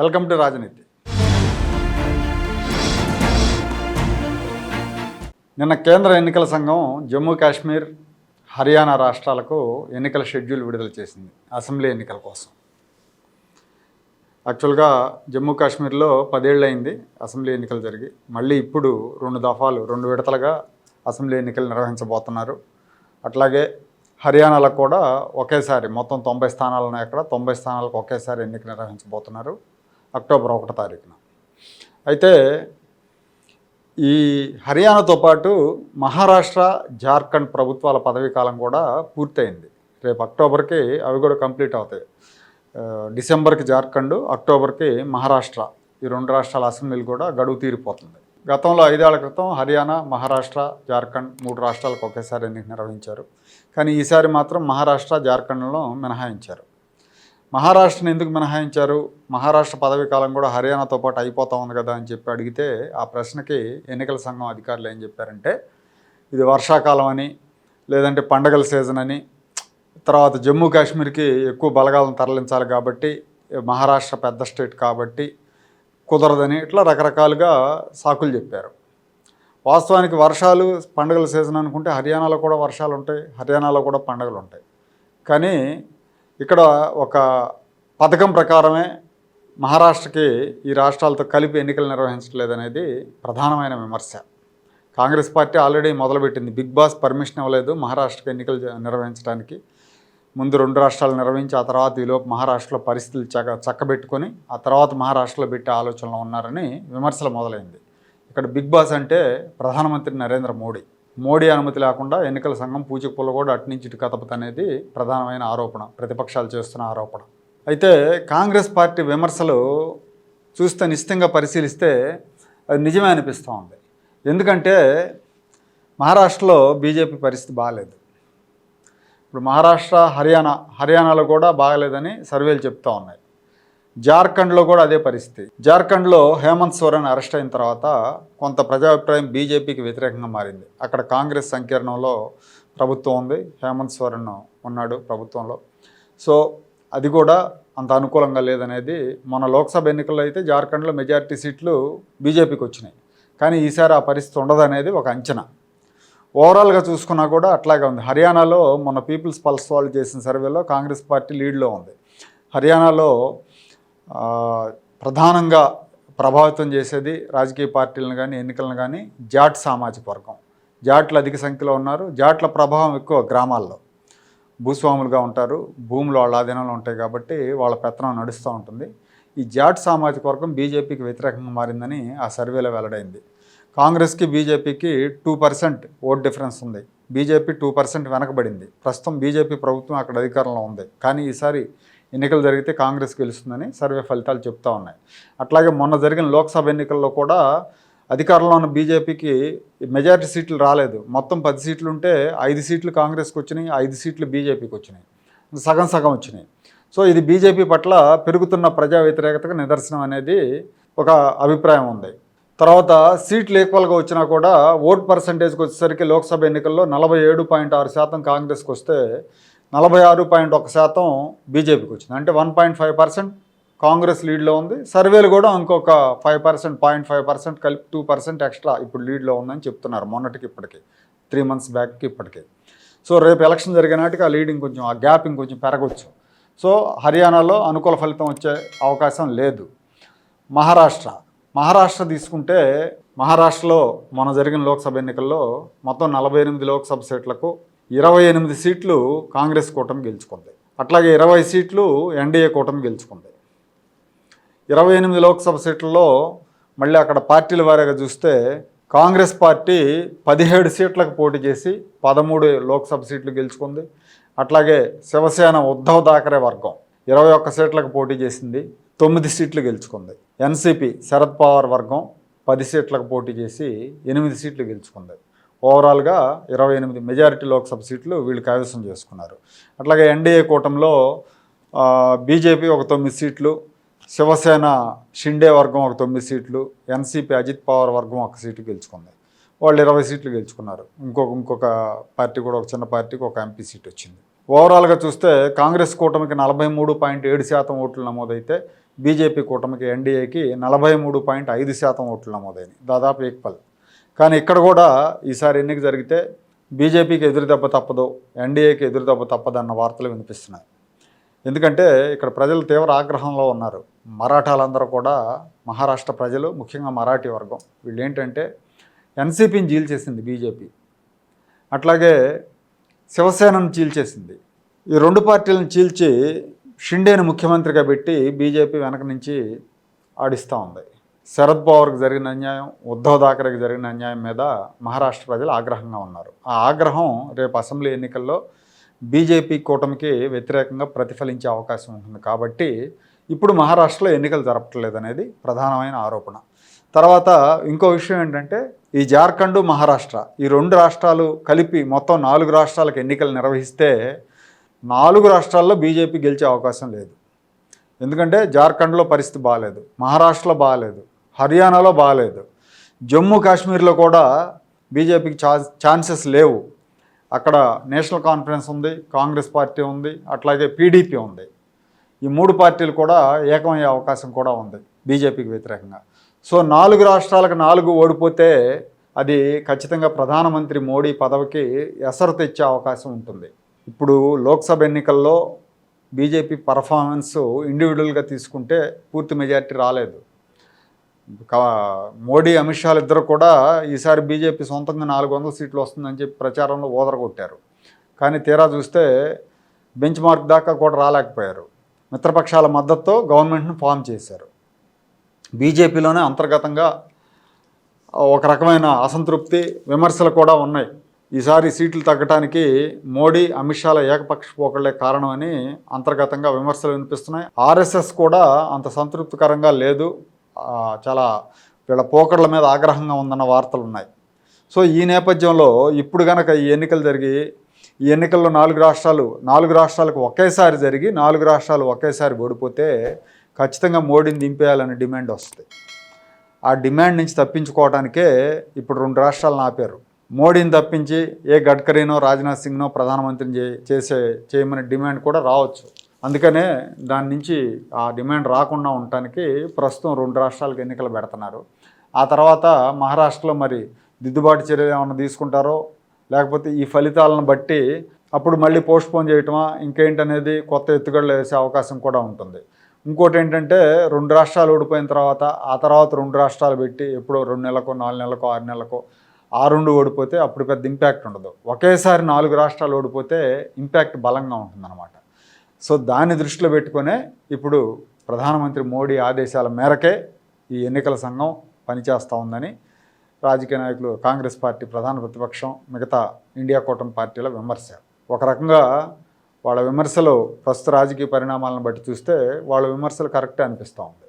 Welcome to రాజనీతి. నిన్న కేంద్ర ఎన్నికల సంఘం జమ్మూ కాశ్మీర్ హర్యానా రాష్ట్రాలకు ఎన్నికల షెడ్యూల్ విడుదల చేసింది అసెంబ్లీ ఎన్నికల కోసం. యాక్చువల్గా జమ్మూ కాశ్మీర్లో పదేళ్ళయింది అసెంబ్లీ ఎన్నికలు జరిగి మళ్ళీ ఇప్పుడు రెండు దఫాలు రెండు విడతలుగా అసెంబ్లీ ఎన్నికలు నిర్వహించబోతున్నారు. అట్లాగే హర్యానాలో కూడా ఒకేసారి మొత్తం తొంభై స్థానాలు ఉన్నాయి అక్కడ తొంభై స్థానాలకు ఒకేసారి ఎన్నిక నిర్వహించబోతున్నారు. అక్టోబర్ ఒకటో తారీఖున. అయితే ఈ హర్యానాతో పాటు మహారాష్ట్ర జార్ఖండ్ ప్రభుత్వాల పదవీ కాలం కూడా పూర్తయింది. రేపు అక్టోబర్కి అవి కూడా కంప్లీట్ అవుతాయి. డిసెంబర్కి జార్ఖండ్ అక్టోబర్కి మహారాష్ట్ర. ఈ రెండు రాష్ట్రాల అసెంబ్లీలు కూడా గడువు తీరిపోతుంది. గతంలో ఐదేళ్ళ క్రితం హర్యానా మహారాష్ట్ర జార్ఖండ్ మూడు రాష్ట్రాలకు ఒకేసారి ఎన్నిక నిర్వహించారు. కానీ ఈసారి మాత్రం మహారాష్ట్ర జార్ఖండ్లో మినహాయించారు. మహారాష్ట్రను ఎందుకు మినహాయించారు? మహారాష్ట్ర పదవీ కాలం కూడా హర్యానాతో పాటు అయిపోతా ఉంది కదా అని చెప్పి అడిగితే ఆ ప్రశ్నకి ఎన్నికల సంఘం అధికారులు ఏం చెప్పారంటే ఇది వర్షాకాలం అని లేదంటే పండగల సీజన్ అని తర్వాత జమ్మూ కాశ్మీర్కి ఎక్కువ బలగాలను తరలించాలి కాబట్టి మహారాష్ట్ర పెద్ద స్టేట్ కాబట్టి కుదరదని ఇట్లా రకరకాలుగా సాకులు చెప్పారు. వాస్తవానికి వర్షాలు పండుగల సీజన్ అనుకుంటే హర్యానాలో కూడా వర్షాలు ఉంటాయి హర్యానాలో కూడా పండుగలు ఉంటాయి. కానీ ఇక్కడ ఒక పథకం ప్రకారమే మహారాష్ట్రకి ఈ రాష్ట్రాలతో కలిపి ఎన్నికలు నిర్వహించట్లేదనేది ప్రధానమైన విమర్శ. కాంగ్రెస్ పార్టీ ఆల్రెడీ మొదలుపెట్టింది. బిగ్ బాస్ పర్మిషన్ ఇవ్వలేదు మహారాష్ట్రకి ఎన్నికలు నిర్వహించడానికి. ముందు రెండు రాష్ట్రాలు నిర్వహించి ఆ తర్వాత ఈలోపు మహారాష్ట్రలో పరిస్థితులు చక్క చక్కబెట్టుకొని ఆ తర్వాత మహారాష్ట్రలో పెట్టే ఆలోచనలో ఉన్నారని విమర్శలు మొదలైంది. ఇక్కడ బిగ్ బాస్ అంటే ప్రధానమంత్రి నరేంద్ర మోడీ. మోడీ అనుమతి లేకుండా ఎన్నికల సంఘం పూచిక పుల్ల కూడా అటు నుంచి ఇటు కథపత అనేది ప్రధానమైన ఆరోపణ ప్రతిపక్షాలు చేస్తున్న ఆరోపణ. అయితే కాంగ్రెస్ పార్టీ విమర్శలు చూస్తే నిశ్చితంగా పరిశీలిస్తే అది నిజమే అనిపిస్తూ ఉంది. ఎందుకంటే మహారాష్ట్రలో బీజేపీ పరిస్థితి బాగాలేదు ఇప్పుడు మహారాష్ట్ర హర్యానా హర్యానాలో కూడా బాగలేదని సర్వేలు చెప్తూ ఉన్నాయి. జార్ఖండ్లో కూడా అదే పరిస్థితి. జార్ఖండ్లో హేమంత్ సోరెన్ అరెస్ట్ అయిన తర్వాత కొంత ప్రజాభిప్రాయం బీజేపీకి వ్యతిరేకంగా మారింది. అక్కడ కాంగ్రెస్ సంకీర్ణంలో ప్రభుత్వం ఉంది. హేమంత్ సోరెన్ ఉన్నాడు ప్రభుత్వంలో. సో అది కూడా అంత అనుకూలంగా లేదనేది మన లోక్సభ ఎన్నికల్లో అయితే జార్ఖండ్లో మెజారిటీ సీట్లు బీజేపీకి వచ్చినాయి. కానీ ఈసారి ఆ పరిస్థితి ఉండదనేది ఒక అంచనా. ఓవరాల్గా చూసుకున్నా కూడా అట్లాగే ఉంది. హర్యానాలో మన పీపుల్స్ పల్స్ వాళ్ళు చేసిన సర్వేలో కాంగ్రెస్ పార్టీ లీడ్లో ఉంది. హర్యానాలో ప్రధానంగా ప్రభావితం చేసేది రాజకీయ పార్టీలను కానీ ఎన్నికలను కానీ జాట్ సామాజిక వర్గం. జాట్లు అధిక సంఖ్యలో ఉన్నారు. జాట్ల ప్రభావం ఎక్కువ గ్రామాల్లో. భూస్వాములుగా ఉంటారు. భూములు వాళ్ళ ఆధీనంలో ఉంటాయి కాబట్టి వాళ్ళ పెత్తనం నడుస్తూ ఉంటుంది. ఈ జాట్ సామాజిక వర్గం బీజేపీకి వ్యతిరేకంగా మారిందని ఆ సర్వేలో వెల్లడైంది. కాంగ్రెస్కి బీజేపీకి టూ పర్సెంట్ ఓట్ డిఫరెన్స్ ఉంది. బీజేపీ టూ పర్సెంట్ వెనకబడింది. ప్రస్తుతం బీజేపీ ప్రభుత్వం అక్కడ అధికారంలో ఉంది. కానీ ఈసారి ఎన్నికలు జరిగితే కాంగ్రెస్ గెలుస్తుందని సర్వే ఫలితాలు చెప్తా ఉన్నాయి. అట్లాగే మొన్న జరిగిన లోక్సభ ఎన్నికల్లో కూడా అధికారంలో ఉన్న బీజేపీకి మెజారిటీ సీట్లు రాలేదు. మొత్తం పది సీట్లు ఉంటే ఐదు సీట్లు కాంగ్రెస్కి వచ్చినాయి ఐదు సీట్లు బీజేపీకి వచ్చినాయి. సగం సగం వచ్చినాయి. సో ఇది బీజేపీ పట్ల పెరుగుతున్న ప్రజా వ్యతిరేకతకు నిదర్శనం అనేది ఒక అభిప్రాయం ఉంది. తర్వాత సీట్లు ఈక్వల్గా వచ్చినా కూడా ఓట్ పర్సంటేజ్కి వచ్చేసరికి లోక్సభ ఎన్నికల్లో నలభై ఏడు పాయింట్ ఆరు శాతం కాంగ్రెస్కి వస్తే నలభై ఆరు పాయింట్ ఒక శాతం బీజేపీకి వచ్చింది. అంటే one point five percent Congress లీడ్లో ఉంది. సర్వేలు కూడా ఇంకొక five percent point five percent కలిపి టూ పర్సెంట్ ఎక్స్ట్రా ఇప్పుడు లీడ్లో ఉందని చెప్తున్నారు మొన్నటికి ఇప్పటికి త్రీ మంత్స్ బ్యాక్కి ఇప్పటికే. సో రేపు ఎలక్షన్ జరిగే నాటికి ఆ లీడింగ్ కొంచెం ఆ గ్యాప్ ఇంకొంచెం పెరగవచ్చు సో హర్యానాలో అనుకూల ఫలితం వచ్చే అవకాశం లేదు. మహారాష్ట్ర మహారాష్ట్ర తీసుకుంటే మహారాష్ట్రలో మొన్న జరిగిన లోక్సభ ఎన్నికల్లో మొత్తం నలభై ఎనిమిది లోక్సభ సీట్లకు ఇరవై ఎనిమిది సీట్లు కాంగ్రెస్ కూటమి గెలుచుకుంది. అట్లాగే ఇరవై సీట్లు ఎన్డీఏ కూటమి గెలుచుకుంది. ఇరవై ఎనిమిది లోక్సభ సీట్లలో మళ్ళీ అక్కడ పార్టీల వారీగా చూస్తే కాంగ్రెస్ పార్టీ పదిహేడు సీట్లకు పోటీ చేసి పదమూడు లోక్సభ సీట్లు గెలుచుకుంది. అట్లాగే శివసేన ఉద్ధవ్ థాకరే వర్గం ఇరవై ఒక్క సీట్లకు పోటీ చేసింది తొమ్మిది సీట్లు గెలుచుకుంది. ఎన్సీపీ శరద్ పవార్ వర్గం పది సీట్లకు పోటీ చేసి ఎనిమిది సీట్లు గెలుచుకుంది. ఓవరాల్గా ఇరవై ఎనిమిది మెజారిటీ లోక్సభ సీట్లు వీళ్ళు కైవసం చేసుకున్నారు. అట్లాగే ఎన్డీఏ కూటమిలో బీజేపీ ఒక తొమ్మిది సీట్లు శివసేన షిండే వర్గం ఒక తొమ్మిది సీట్లు ఎన్సీపీ అజిత్ పవార్ వర్గం ఒక సీటు గెలుచుకుంది. వాళ్ళు ఇరవై సీట్లు గెలుచుకున్నారు. ఇంకొక ఇంకొక పార్టీ కూడా ఒక చిన్న పార్టీకి ఒక ఎంపీ సీట్ వచ్చింది. ఓవరాల్గా చూస్తే కాంగ్రెస్ కూటమికి నలభై మూడు పాయింట్ ఏడు శాతం ఓట్లు నమోదైతే బీజేపీ కూటమికి ఎన్డీఏకి నలభై మూడు పాయింట్ ఐదు శాతం ఓట్లు నమోదైనాయి. దాదాపు ఈక్వల్ కానీ ఇక్కడ కూడా ఈసారి ఎన్నిక జరిగితే బీజేపీకి ఎదురు దెబ్బ తప్పదు ఎన్డీఏకి ఎదురు దెబ్బ తప్పదు అన్న వార్తలు వినిపిస్తున్నాయి. ఎందుకంటే ఇక్కడ ప్రజలు తీవ్ర ఆగ్రహంలో ఉన్నారు. మరాఠాలందరూ కూడా మహారాష్ట్ర ప్రజలు ముఖ్యంగా మరాఠీ వర్గం వీళ్ళు ఏంటంటే ఎన్సీపీని చీల్చేసింది బీజేపీ. అట్లాగే శివసేనను చీల్చేసింది. ఈ రెండు పార్టీలను చీల్చి షిండేని ముఖ్యమంత్రిగా పెట్టి బీజేపీ వెనక నుంచి ఆడిస్తూ ఉంది. శరద్ పవార్కి జరిగిన అన్యాయం ఉద్ధవ్ థాకరేకి జరిగిన అన్యాయం మీద మహారాష్ట్ర ప్రజలు ఆగ్రహంగా ఉన్నారు. ఆ ఆగ్రహం రేపు అసెంబ్లీ ఎన్నికల్లో బీజేపీ కూటమికి వ్యతిరేకంగా ప్రతిఫలించే అవకాశం ఉంటుంది. కాబట్టి ఇప్పుడు మహారాష్ట్రలో ఎన్నికలు జరపట్లేదు అనేది ప్రధానమైన ఆరోపణ. తర్వాత ఇంకో విషయం ఏంటంటే ఈ జార్ఖండ్ మహారాష్ట్ర ఈ రెండు రాష్ట్రాలు కలిపి మొత్తం నాలుగు రాష్ట్రాలకు ఎన్నికలు నిర్వహిస్తే నాలుగు రాష్ట్రాల్లో బీజేపీ గెలిచే అవకాశం లేదు. ఎందుకంటే జార్ఖండ్లో పరిస్థితి బాగాలేదు మహారాష్ట్రలో బాగాలేదు హర్యానాలో బాగాలేదు. జమ్మూ కాశ్మీర్లో కూడా బీజేపీకి ఛాన్సెస్ లేవు. అక్కడ నేషనల్ కాన్ఫరెన్స్ ఉంది కాంగ్రెస్ పార్టీ ఉంది అట్లాగే పీడీపీ ఉంది. ఈ మూడు పార్టీలు కూడా ఏకమయ్యే అవకాశం కూడా ఉంది బీజేపీకి వ్యతిరేకంగా. సో నాలుగు రాష్ట్రాలకు నాలుగు ఓడిపోతే అది ఖచ్చితంగా ప్రధానమంత్రి మోడీ పదవికి ఎసరు తెచ్చే అవకాశం ఉంటుంది. ఇప్పుడు లోక్సభ ఎన్నికల్లో బీజేపీ పర్ఫార్మెన్స్ ఇండివిజువల్గా తీసుకుంటే పూర్తి మెజారిటీ రాలేదు. మోడీ అమిత్ షాలు ఇద్దరు కూడా ఈసారి బీజేపీ సొంతంగా నాలుగు వందల సీట్లు వస్తుందని చెప్పి ప్రచారంలో ఓదరగొట్టారు కానీ తీరా చూస్తే బెంచ్ మార్క్ దాకా కూడా రాలేకపోయారు. మిత్రపక్షాల మద్దతుతో గవర్నమెంట్ను ఫామ్ చేశారు. బీజేపీలోనే అంతర్గతంగా ఒక రకమైన అసంతృప్తి విమర్శలు కూడా ఉన్నాయి. ఈసారి సీట్లు తగ్గటానికి మోడీ అమిత్ షాల ఏకపక్ష పోకళ్ళే కారణమని అంతర్గతంగా విమర్శలు వినిపిస్తున్నాయి. ఆర్ఎస్ఎస్ కూడా అంత సంతృప్తికరంగా లేదు. చాలా వీళ్ళ పోకడ్ల మీద ఆగ్రహంగా ఉందన్న వార్తలు ఉన్నాయి సో ఈ నేపథ్యంలో ఇప్పుడు కనుక ఈ ఎన్నికలు జరిగి ఈ ఎన్నికల్లో నాలుగు రాష్ట్రాలు నాలుగు రాష్ట్రాలకు ఒకేసారి జరిగి నాలుగు రాష్ట్రాలు ఒకేసారి ఓడిపోతే ఖచ్చితంగా మోడీని దింపేయాలనే డిమాండ్ వస్తుంది. ఆ డిమాండ్ నుంచి తప్పించుకోవడానికే ఇప్పుడు రెండు రాష్ట్రాలను ఆపారు. మోడీని తప్పించి ఏ గడ్కరీనో రాజ్నాథ్ సింగ్నో ప్రధానమంత్రిని చే చేసే చేయమని డిమాండ్ కూడా రావచ్చు. అందుకనే దాని నుంచి ఆ డిమాండ్ రాకుండా ఉండటానికి ప్రస్తుతం రెండు రాష్ట్రాలకు ఎన్నికలు పెడుతున్నారు. ఆ తర్వాత మహారాష్ట్రలో మరి దిద్దుబాటు చర్యలు ఏమైనా తీసుకుంటారో లేకపోతే ఈ ఫలితాలను బట్టి అప్పుడు మళ్ళీ పోస్ట్పోన్ చేయటమా ఇంకేంటనేది కొత్త ఎత్తుగడలు వేసే అవకాశం కూడా ఉంటుంది. ఇంకోటి ఏంటంటే రెండు రాష్ట్రాలు ఓడిపోయిన తర్వాత ఆ తర్వాత రెండు రాష్ట్రాలు పెట్టి ఎప్పుడో రెండు నెలలకు నాలుగు నెలలకు ఆరు నెలలకు ఆ రెండు ఓడిపోతే అప్పుడు పెద్ద ఇంపాక్ట్ ఉండదు. ఒకేసారి నాలుగు రాష్ట్రాలు ఓడిపోతే ఇంపాక్ట్ బలంగా ఉంటుందన్నమాట. సో దాన్ని దృష్టిలో పెట్టుకునే ఇప్పుడు ప్రధానమంత్రి మోడీ ఆదేశాల మేరకే ఈ ఎన్నికల సంఘం పనిచేస్తూ ఉందని రాజకీయ నాయకులు కాంగ్రెస్ పార్టీ ప్రధాన ప్రతిపక్షం మిగతా ఇండియా కూటమి పార్టీల విమర్శ ఒక రకంగా వాళ్ళ విమర్శలు ప్రస్తుత రాజకీయ పరిణామాలను బట్టి చూస్తే వాళ్ళ విమర్శలు కరెక్టే అనిపిస్తూ ఉంది.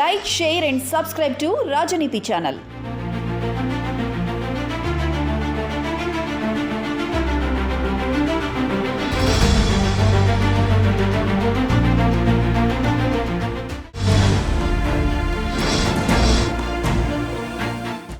Like share and subscribe to Rajaneeti channel.